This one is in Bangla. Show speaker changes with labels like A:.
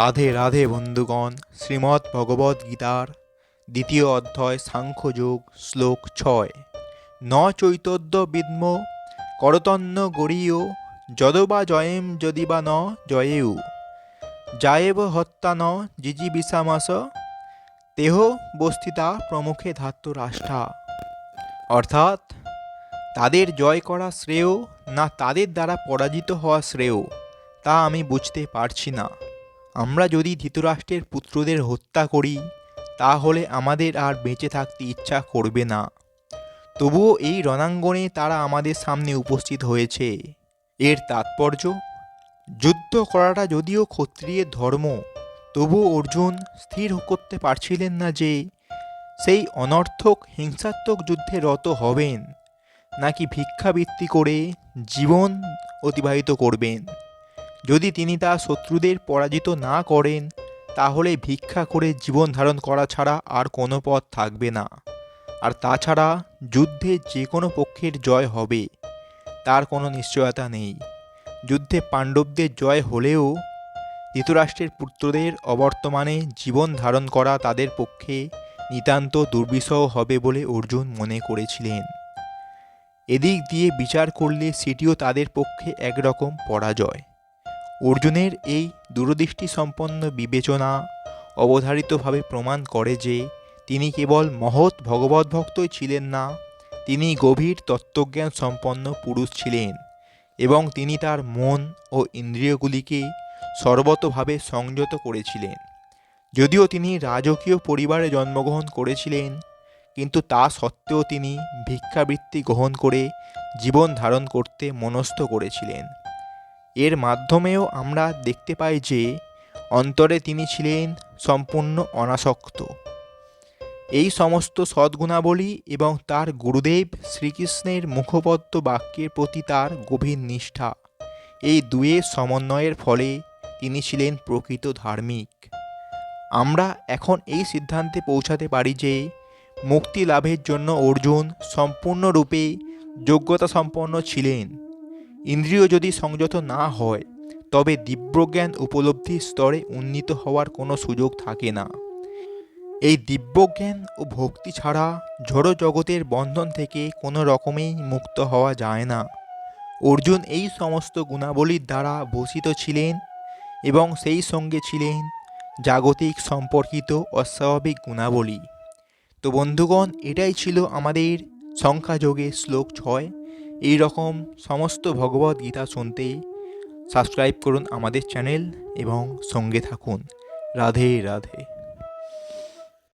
A: রাধে রাধে বন্ধুগণ শ্রীমদ্ ভগবদ্ গীতার দ্বিতীয় অধ্যায়, সাংখ্যযোগ, শ্লোক ছয়। ন চৈতদ্য বিদ্ম, করতন্ন গরীয় যদবা জয়েম যদি বা ন জয়েউ। জায়েব হত্যা ন জিজিবিষামাস তেহ বস্তিতা প্রমুখে ধাত্য রাষ্ট্রা অর্থাৎ, তাদের জয় করা শ্রেয় না তাদের দ্বারা পরাজিত হওয়া শ্রেয়, তা আমি বুঝতে পারছি না। আমরা যদি ধৃতরাষ্ট্রের পুত্রদের হত্যা করি, তাহলে আমাদের আর বেঁচে থাকতে ইচ্ছা করবে না। তবুও এই রণাঙ্গনে তারা আমাদের সামনে উপস্থিত হয়েছে। এর তাৎপর্য, যুদ্ধ করাটা যদিও ক্ষত্রিয়ের ধর্ম, তবুও অর্জুন স্থির করতে পারছিলেন না যে, সেই অনর্থক, হিংসাত্মক যুদ্ধে রত হবেন, নাকি ভিক্ষাবৃত্তি করে জীবন অতিবাহিত করবেন। যদি তিনি তার শত্রুদের পরাজিত না করেন, তাহলে ভিক্ষা করে জীবন ধারণ করা ছাড়া আর কোনো পথ থাকবে না। আর তাছাড়া যুদ্ধে যে কোনো পক্ষের জয় হবে, তার কোনো নিশ্চয়তা নেই। যুদ্ধে পাণ্ডবদের জয় হলেও ধৃতরাষ্ট্রের পুত্রদের অবর্তমানে জীবন ধারণ করা তাদের পক্ষে নিতান্ত দুর্বিষহ হবে বলে অর্জুন মনে করেছিলেন। এদিক দিয়ে বিচার করলে সেটিও তাদের পক্ষে একরকম পরাজয়। অর্জুনের এই দূরদৃষ্টি সম্পন্ন বিবেচনা অবধারিতভাবে প্রমাণ করে যে তিনি কেবল মহৎ ভগবত ভক্তই ছিলেন না, তিনি গভীর তত্ত্বজ্ঞান সম্পন্ন পুরুষ ছিলেন এবং তিনি তার মন ও ইন্দ্রিয়গুলিকে সর্বতভাবে সংযত করেছিলেন। যদিও তিনি রাজকীয় পরিবারে জন্মগ্রহণ করেছিলেন, কিন্তু তা সত্ত্বেও তিনি ভিক্ষাবৃত্তি গ্রহণ করে জীবন ধারণ করতে মনস্থ করেছিলেন। এর মাধ্যমেও আমরা দেখতে পাই যে অন্তরে তিনি ছিলেন সম্পূর্ণ অনাসক্ত। এই সমস্ত সদ্গুণাবলী এবং তার গুরুদেব শ্রীকৃষ্ণের মুখপদ্ম বাক্যের প্রতি তার গভীর নিষ্ঠা। এই দুয়ের সমন্বয়ের ফলে তিনি ছিলেন প্রকৃত ধার্মিক। আমরা এখন এই সিদ্ধান্তে পৌঁছাতে পারি যে মুক্তি লাভের জন্য অর্জুন সম্পূর্ণরূপে যোগ্যতা সম্পন্ন ছিলেন। ইন্দ্রিয় যদি সংযত না হয়, তবে দিব্যজ্ঞান উপলব্ধির স্তরে উন্নীত হওয়ার কোনো সুযোগ থাকে না। এই দিব্যজ্ঞান ও ভক্তি ছাড়া ঝড়ো জগতের বন্ধন থেকে কোনো রকমেই মুক্ত হওয়া যায় না। অর্জুন এই সমস্ত গুণাবলীর দ্বারা ভূষিত ছিলেন এবং সেই সঙ্গে ছিলেন জাগতিক সম্পর্কিত অস্বাভাবিক গুণাবলী। তো বন্ধুগণ, এটাই ছিল আমাদের সংখ্যাযোগে শ্লোক ছয়। এই রকম সমস্ত ভগবদ গীতা শুনতে সাবস্ক্রাইব করুন আমাদের চ্যানেল এবং সঙ্গে থাকুন। রাধে রাধে।